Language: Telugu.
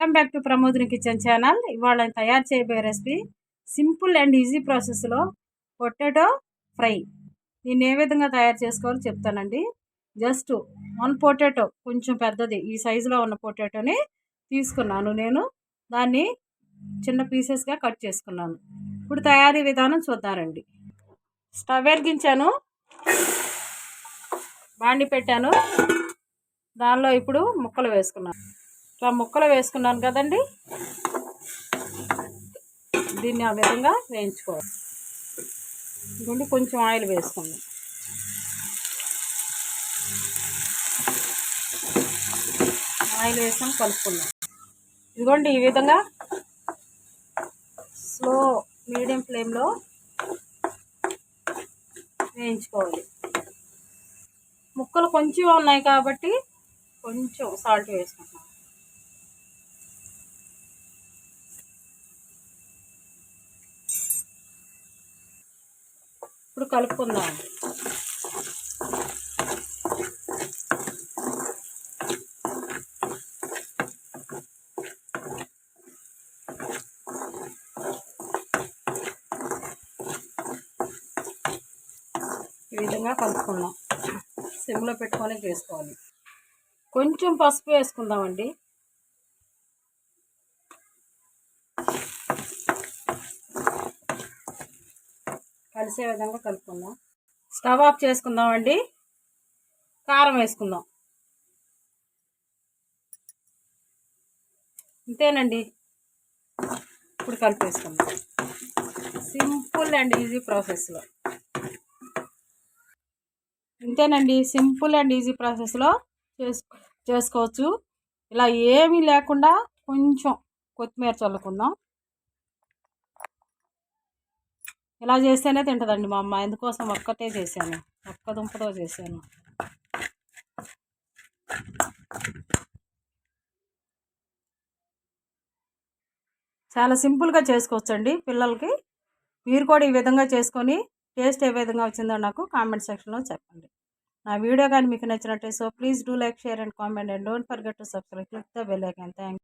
Welcome back to Pramodini kitchen channel ఇవాళ తయారు చేయబోయే రెసిపీ సింపుల్ అండ్ ఈజీ ప్రాసెస్లో పొటాటో ఫ్రై. దీన్ని ఏ విధంగా తయారు చేసుకోవాలో చెప్తానండి. జస్ట్ వన్ పొటాటో కొంచెం పెద్దది ఈ సైజులో ఉన్న పొటాటోని తీసుకున్నాను నేను. దాన్ని చిన్న పీసెస్గా కట్ చేసుకున్నాను. ఇప్పుడు తయారీ విధానం చూద్దానండి స్టవ్ వెలిగించాను. బాండి పెట్టాను. దానిలో ఇప్పుడు ముక్కలు వేసుకున్నాను. ఇట్లా ముక్కలు వేసుకున్నాను కదండి. దీన్ని ఆ విధంగా వేయించుకోవాలి. ఇదిగోండి కొంచెం ఆయిల్ వేసుకుందాం. ఆయిల్ వేసుకొని కలుపుకుందాం. ఇదిగోండి ఈ విధంగా స్లో మీడియం ఫ్లేమ్లో వేయించుకోవాలి. ముక్కలు కొంచెం ఉన్నాయి కాబట్టి కొంచెం సాల్ట్ వేసుకుంటాం ఇప్పుడు కలుపుకుందాం. ఈ విధంగా కలుపుకుందాం. సిమ్లో పెట్టుకొని చేసుకోవాలి కొంచెం పసుపు వేసుకుందామండి. కలిసే విధంగా కలుపుకుందాం. స్టవ్ ఆఫ్ చేసుకుందామండి. కారం వేసుకుందాం. ఇంతేనండి. ఇప్పుడు కలిపేసుకుందాం. సింపుల్ అండ్ ఈజీ ప్రాసెస్లో. ఇంతేనండి. సింపుల్ అండ్ ఈజీ ప్రాసెస్లో చేసుకో చేసుకోవచ్చు. ఇలా ఏమీ లేకుండా కొంచెం కొత్తిమీర చల్లుకుందాం. ఇలా చేస్తేనే తింటుందండి మా అమ్మ. ఎందుకోసం ఒక్కటే చేశాను. ఒక్క దుంపతో చేశాను. చాలా సింపుల్గా చేసుకోవచ్చండి పిల్లలకి. మీరు కూడా ఈ విధంగా చేసుకొని టేస్ట్ ఏ విధంగా వచ్చిందో నాకు కామెంట్ సెక్షన్లో చెప్పండి. నా వీడియో కానీ మీకు నచ్చినట్టే so please do like share and comment and don't forget to subscribe. Click the bell icon. Thank